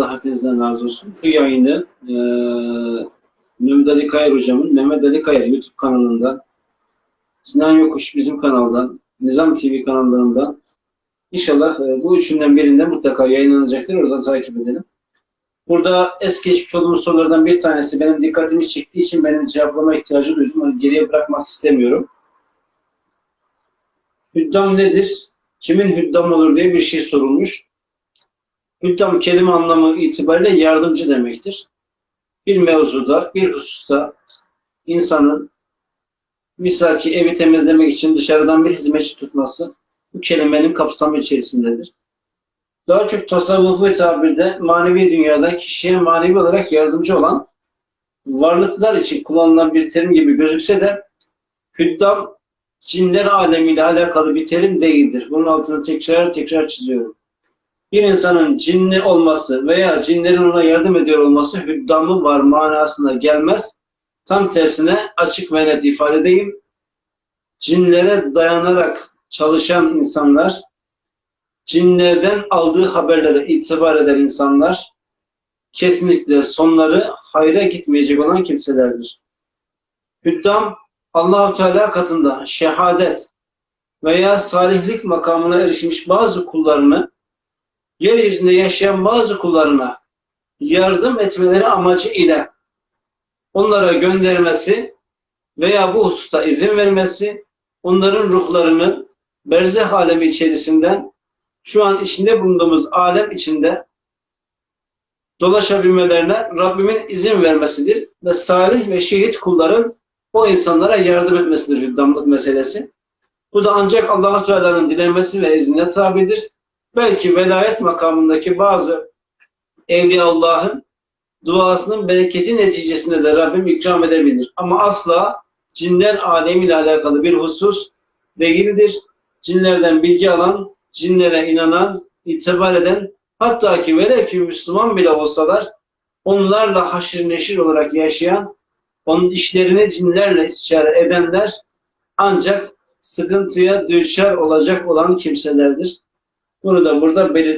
Allah hepinizden razı olsun. Bu yayını e, Mehmet Ali Kayar hocamın Mehmet Ali Kayar YouTube kanalından, Sinan Yokuş bizim kanaldan, Nizam TV kanallarından İnşallah e, bu üçünden birinde mutlaka yayınlanacaktır. Oradan takip edelim. Burada es geçmiş olduğumuz sorulardan bir tanesi benim dikkatimi çektiği için benim cevaplama ihtiyacı duydum. Onu geriye bırakmak istemiyorum. Hüddam nedir? Kimin hüddam olur diye bir şey sorulmuş. Hüddam kelime anlamı itibariyle yardımcı demektir. Bir mevzuda, bir hususta insanın misal ki evi temizlemek için dışarıdan bir hizmetçi tutması bu kelimenin kapsamı içerisindedir. Daha çok tasavvufu ve tabirde manevi dünyada kişiye manevi olarak yardımcı olan varlıklar için kullanılan bir terim gibi gözükse de hüddam cinler alemiyle alakalı bir terim değildir. Bunun altını tekrar tekrar çiziyorum. Bir insanın cinli olması veya cinlerin ona yardım ediyor olması hüddamı var manasına gelmez. Tam tersine açık ve net ifade edeyim. Cinlere dayanarak çalışan insanlar, cinlerden aldığı haberlere itibar eden insanlar, kesinlikle sonları hayra gitmeyecek olan kimselerdir. Hüddam, Allahu Teala katında şehadet veya salihlik makamına erişmiş bazı kullarını, yeryüzünde yaşayan bazı kullarına yardım etmeleri amacı ile onlara göndermesi veya bu hususta izin vermesi, onların ruhlarını berzeh alemi içerisinden şu an içinde bulunduğumuz alem içinde dolaşabilmelerine Rabbimin izin vermesidir ve salih ve şehit kulların o insanlara yardım etmesidir hüddamlık meselesi. Bu da ancak allah Teala'nın dilenmesi ve iznine tabidir. Belki velayet makamındaki bazı Evliyaullah'ın duasının bereketi neticesinde de Rabbim ikram edebilir. Ama asla cinler alemiyle alakalı bir husus değildir. Cinlerden bilgi alan, cinlere inanan, itibar eden, hatta ki velev ki Müslüman bile olsalar, onlarla haşir neşir olarak yaşayan, onun işlerini cinlerle istişare edenler ancak sıkıntıya düşer olacak olan kimselerdir. Bunu da burada belirtelim.